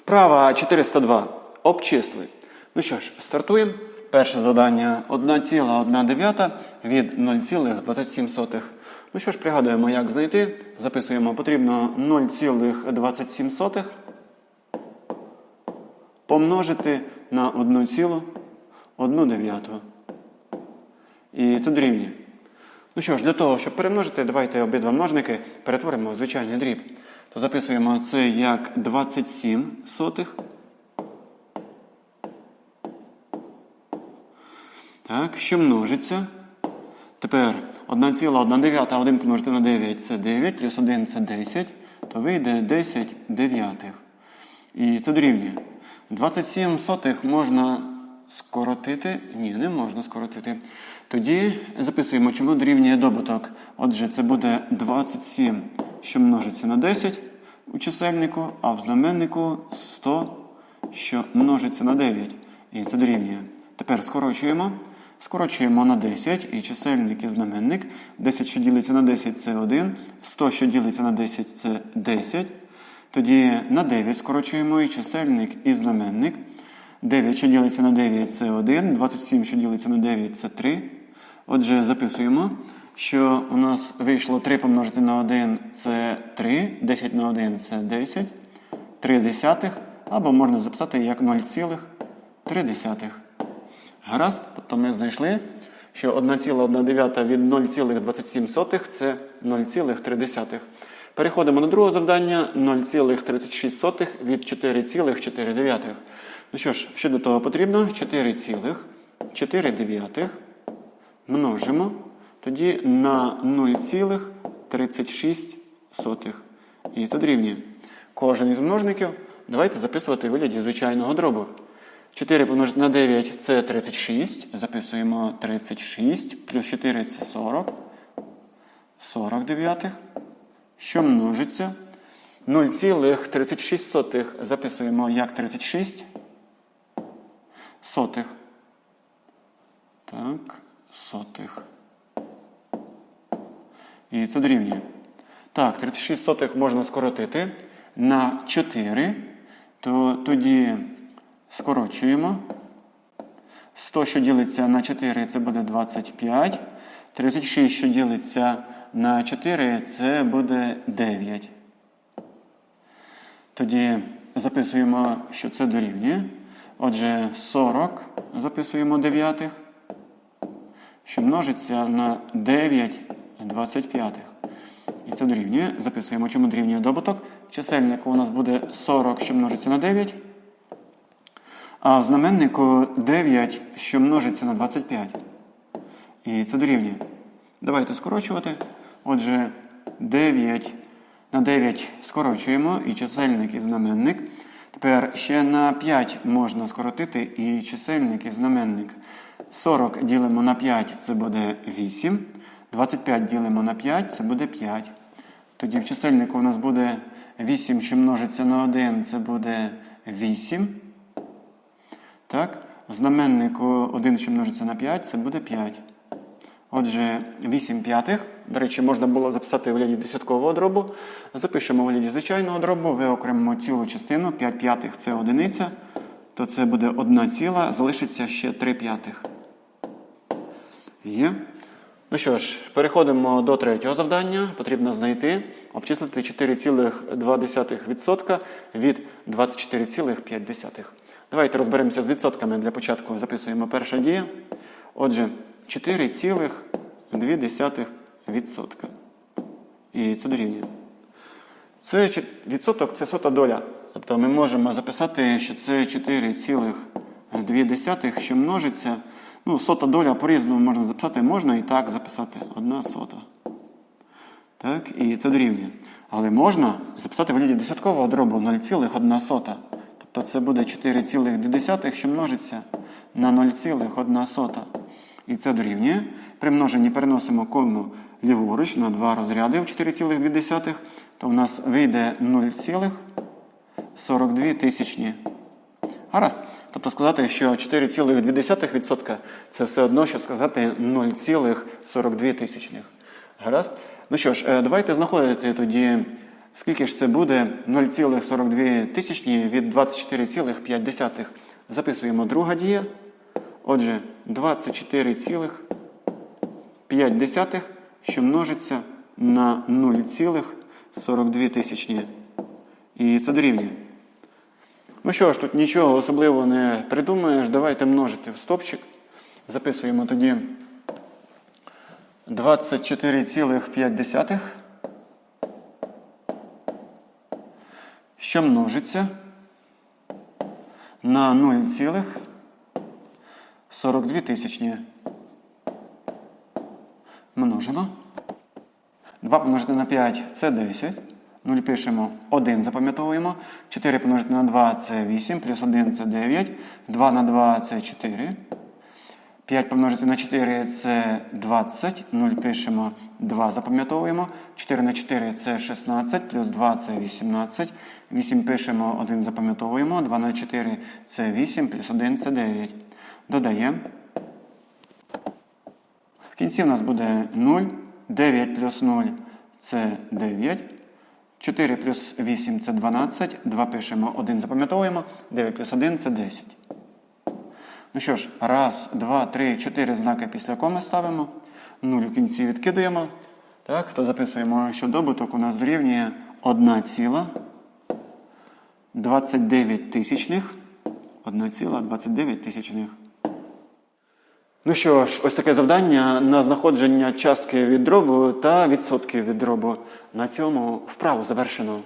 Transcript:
Вправа 402. Обчисли. Ну що ж, стартуємо. Перше завдання 1,1 від 0,27. Ну що ж, пригадуємо, як знайти. Записуємо, потрібно 0,27 помножити на 1,1. І це дорівнює. Ну що ж, для того, щоб перемножити, давайте обидва множники перетворимо в звичайний дріб. То записуємо це як 27 сотих. Так, що множиться. Тепер 1,1 1 помножити на 9 це 9, плюс 1 це 10, то вийде 10 дев'ятих. І це дорівнює. 27 сотих можна скоротити. Ні, не можна скоротити. Тоді записуємо, чому дорівнює добуток. Отже, це буде 27, що множиться на 10 у чисельнику, а в знаменнику 100, що множиться на 9. І це дорівнює. Тепер скорочуємо. Скорочуємо на 10 і чисельник і знаменник. 10, що ділиться на 10, це 1. 100, що ділиться на 10, це 10. Тоді на 9 скорочуємо і чисельник і знаменник. 9, що ділиться на 9, це 1. 27, що ділиться на 9, це 3. Отже, записуємо, що у нас вийшло 3 помножити на 1 це 3. 10 на 1 це 10. 3 десятих. Або можна записати як 0,3. Гаразд, тобто ми знайшли, що 1,1 від 0,27 це 0,3. Переходимо до другого завдання 0,36 від 4,4. Ну що ж, що до того потрібно? 4,4 множимо тоді на 0,36. І це дорівнює. Кожен із множників давайте записувати у вигляді звичайного дробу. 4 помножити на 9 це 36. Записуємо 36. Плюс 4 це 40. 49. Що множиться? 0,36 записуємо як 36. Сотих. Так, сотих. І це дорівнює. Так, 36 сотих можна скоротити на 4. То тоді скорочуємо. 100, що ділиться на 4, це буде 25. 36, що ділиться на 4, це буде 9. Тоді записуємо, що це дорівнює. Отже, 40 записуємо дев'ятих, що множиться на 9 25. І це дорівнює. Записуємо, чому дорівнює добуток. Чисельник у нас буде 40, що множиться на 9. А в знаменнику 9, що множиться на 25. І це дорівнює. Давайте скорочувати. Отже, 9 на 9 скорочуємо і чисельник і знаменник. Тепер ще на 5 можна скоротити і чисельник і знаменник. 40 ділимо на 5, це буде 8. 25 ділимо на 5, це буде 5. Тоді в чисельнику у нас буде 8, що множиться на 1, це буде 8. Так? В знаменнику 1, що множиться на 5, це буде 5. Отже, 8 п'ятих. До речі, можна було записати у вигляді десяткового дробу. Запишемо у вигляді звичайного дробу, виокремимо цілу частину. 5 п'ятих це одиниця. То це буде 1 ціла, залишиться ще 3 п'ятих. Є. Ну що ж, переходимо до третього завдання. Потрібно знайти, обчислити 4,2% від 24,5. Давайте розберемося з відсотками. Для початку записуємо перша дія. Отже, 4,2%. І це дорівнює. Це відсоток це сота доля. Тобто ми можемо записати, що це 4,2, що множиться. Ну, сота доля по-різному можна записати, можна і так записати. Одна сота. Так, і це дорівнює. Але можна записати в вигляді десяткового дробу 0,1 сота. Тобто це буде 4,2, що множиться на 0,1 сота. І це дорівнює. При множенні переносимо кому ліворуч на два розряди в 4,2, то в нас вийде 0,42 тисячні. Гаразд. Тобто сказати, що 4,2% це все одно, що сказати 0,42 тисячних. Гаразд? Ну що ж, е, давайте знаходити тоді Скільки ж це буде 0,42 тисячні від 24,5? Записуємо друга дія. Отже, 24,5, що множиться на 0,42 тисячні. І це дорівнює. Ну що ж, тут нічого особливого не придумаєш. Давайте множити в стопчик. Записуємо тоді 24,5, що множиться на 0,42 тисячні. Множимо. 2 помножити на 5 це 10. 0 пишемо 1, запам'ятовуємо. 4 помножити на 2 це 8, плюс 1 це 9. 2 на 2 це 4. 5 помножити на 4 це 20. 0 пишемо 2, запам'ятовуємо. 4 на 4 це 16, плюс 2 це 18. 8 пишемо 1, запам'ятовуємо. 2 на 4 це 8, плюс 1 це 9. Додаємо. В кінці у нас буде 0. 9 плюс 0 це 9. 4 плюс 8 це 12. 2 пишемо 1, запам'ятовуємо. 9 плюс 1 це 10. Ну що ж, раз, два, три, чотири знаки після коми ставимо. 0 у кінці відкидуємо. Так, то записуємо, що добуток у нас дорівнює 1 ціла 29 тисячних. 1,29 тисячних. Ну що ж, ось таке завдання на знаходження частки від дробу та відсотків від дробу. На цьому вправу завершено.